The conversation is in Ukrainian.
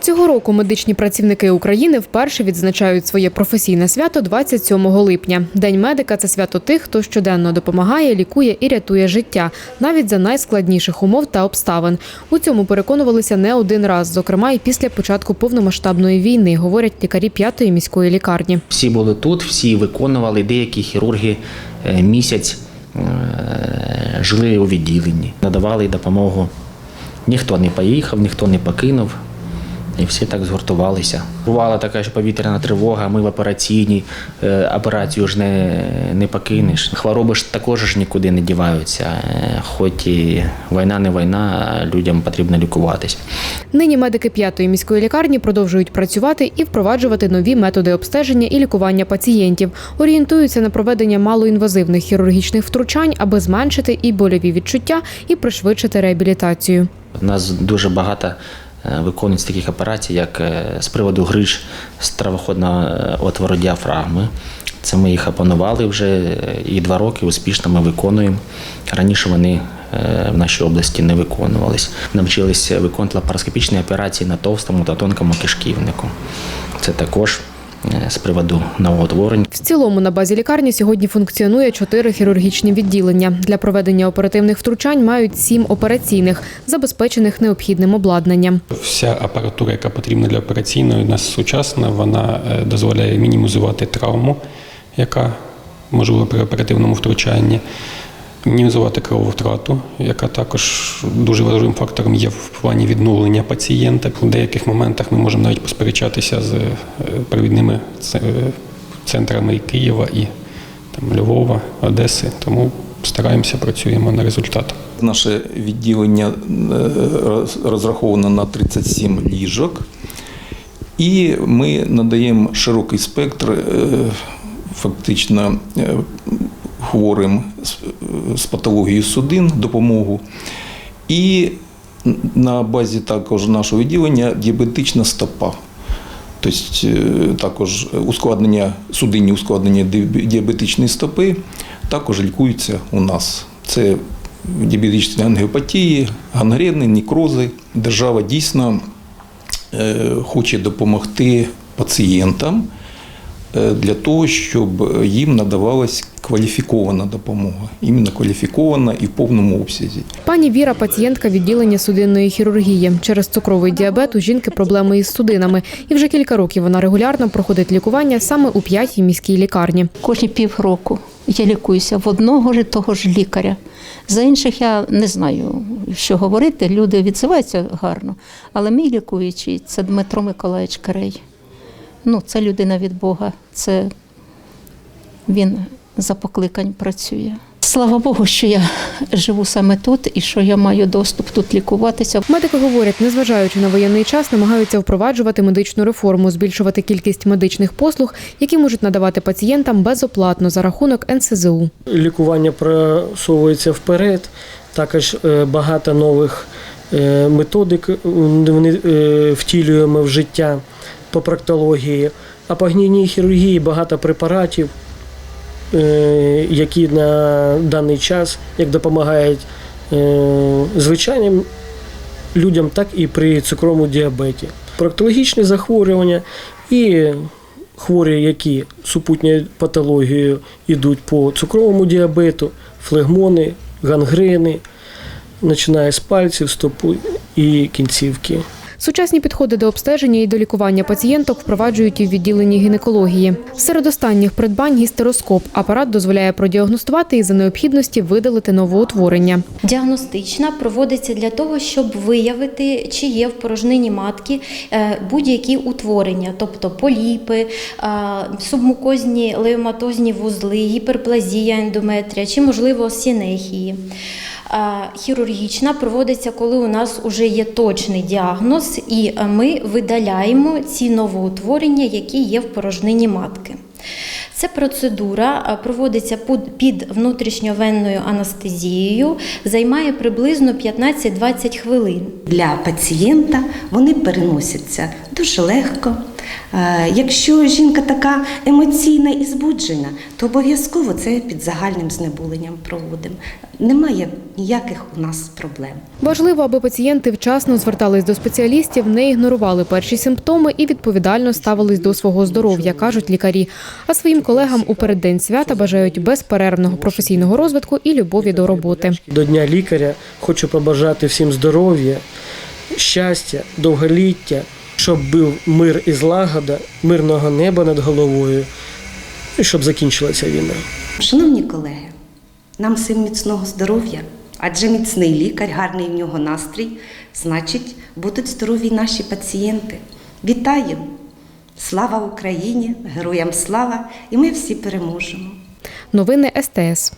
Цього року медичні працівники України вперше відзначають своє професійне свято 27 липня. День медика це свято тих, хто щоденно допомагає, лікує і рятує життя, навіть за найскладніших умов та обставин. У цьому переконувалися не один раз, зокрема і після початку повномасштабної війни, говорять лікарі п'ятої міської лікарні. Всі були тут, всі виконували, деякі хірурги е, місяць е, жили у відділенні, надавали допомогу. Ніхто не поїхав, ніхто не покинув. І всі так згуртувалися. Бувала така ж повітряна тривога, ми в операційній, е, операцію ж не, не покинеш. Хвороби ж також ж нікуди не діваються. Е, Хоч і війна не війна, а людям потрібно лікуватися. Нині медики п'ятої міської лікарні продовжують працювати і впроваджувати нові методи обстеження і лікування пацієнтів. Орієнтуються на проведення малоінвазивних хірургічних втручань, аби зменшити і больові відчуття, і пришвидшити реабілітацію. У нас дуже багато виконується таких операцій, як е, з приводу гриж стравоходного е, отвору діафрагми. Це ми їх опанували вже е, і два роки успішно ми виконуємо. Раніше вони е, в нашій області не виконувались. Навчилися виконувати лапароскопічні операції на товстому та тонкому кишківнику. Це також е, з приводу новоутворень. В цілому на базі лікарні сьогодні функціонує чотири хірургічні відділення. Для проведення оперативних втручань мають сім операційних, забезпечених необхідним обладнанням. Вся апаратура, яка потрібна для операційної, у нас сучасна, вона е, дозволяє мінімізувати травму, яка можлива при оперативному втручанні, мінімізувати крововтрату, яка також дуже важливим фактором є в плані відновлення пацієнта. В деяких моментах ми можемо навіть посперечатися з е, провідними е, центрами Києва, і там, Львова, Одеси. Тому стараємося, працюємо на результат. Наше відділення е, розраховано на 37 ліжок, і ми надаємо широкий спектр фактично хворим з- патологією судин допомогу. І на базі також нашого відділення діабетична стопа. Тобто е, також ускладнення, судинні ускладнення діабетичної стопи також лікуються у нас. Це діабетичні ангіопатії, гангрени, нікрози. Держава дійсно е, хоче допомогти пацієнтам для того, щоб їм надавалась кваліфікована допомога, іменно кваліфікована і в повному обсязі. Пані Віра, пацієнтка відділення судинної хірургії. Через цукровий діабет у жінки проблеми із судинами. І вже кілька років вона регулярно проходить лікування саме у п'ятій міській лікарні. Кожні півроку я лікуюся в одного ж того ж лікаря. За інших я не знаю, що говорити. Люди відзиваються гарно. Але мій лікуючий це Дмитро Миколаївич Карей. Ну, це людина від Бога. Це він за покликань працює. Слава Богу, що я живу саме тут і що я маю доступ тут лікуватися. Медики говорять, незважаючи на воєнний час, намагаються впроваджувати медичну реформу, збільшувати кількість медичних послуг, які можуть надавати пацієнтам безоплатно за рахунок НСЗУ. лікування просовується вперед. Також е, багато нових е, методик вони е, втілюємо в життя по проктології, а по гнійній хірургії багато препаратів, е, які на даний час як допомагають е, звичайним людям, так і при цукровому діабеті. Проктологічні захворювання і хворі, які супутньою патологією йдуть по цукровому діабету, флегмони, гангрени, починає з пальців, стопу і кінцівки. Сучасні підходи до обстеження і до лікування пацієнток впроваджують і в відділенні гінекології. Серед останніх придбань гістероскоп. Апарат дозволяє продіагностувати і за необхідності видалити новоутворення. Діагностична проводиться для того, щоб виявити, чи є в порожнині матки е, будь-які утворення, тобто поліпи, е, субмукозні леоматозні вузли, гіперплазія ендометрія чи, можливо, сінехії. Е, Хірургічна проводиться, коли у нас вже є точний діагноз, і е, ми видаляємо ці новоутворення, які є в порожнині матки. Ця процедура е, проводиться під- під внутрішньовенною анестезією, займає приблизно 15-20 хвилин. Для пацієнта вони переносяться дуже легко. Е, Якщо жінка така емоційна і збуджена, то обов'язково це під загальним знеболенням проводимо. Немає ніяких у нас проблем. Важливо, аби пацієнти вчасно звертались до спеціалістів, не ігнорували перші симптоми і відповідально ставились до свого здоров'я, кажуть лікарі. А своїм колегам у переддень свята бажають безперервного професійного розвитку і любові до роботи. До Дня лікаря хочу побажати всім здоров'я, щастя, довголіття, щоб був мир і злагода, мирного неба над головою, і щоб закінчилася війна. Шановні колеги, нам всім міцного здоров'я, адже міцний лікар, гарний в нього настрій, значить, будуть здорові й наші пацієнти. Вітаємо! Слава Україні! Героям слава! І ми всі переможемо! Новини СТС.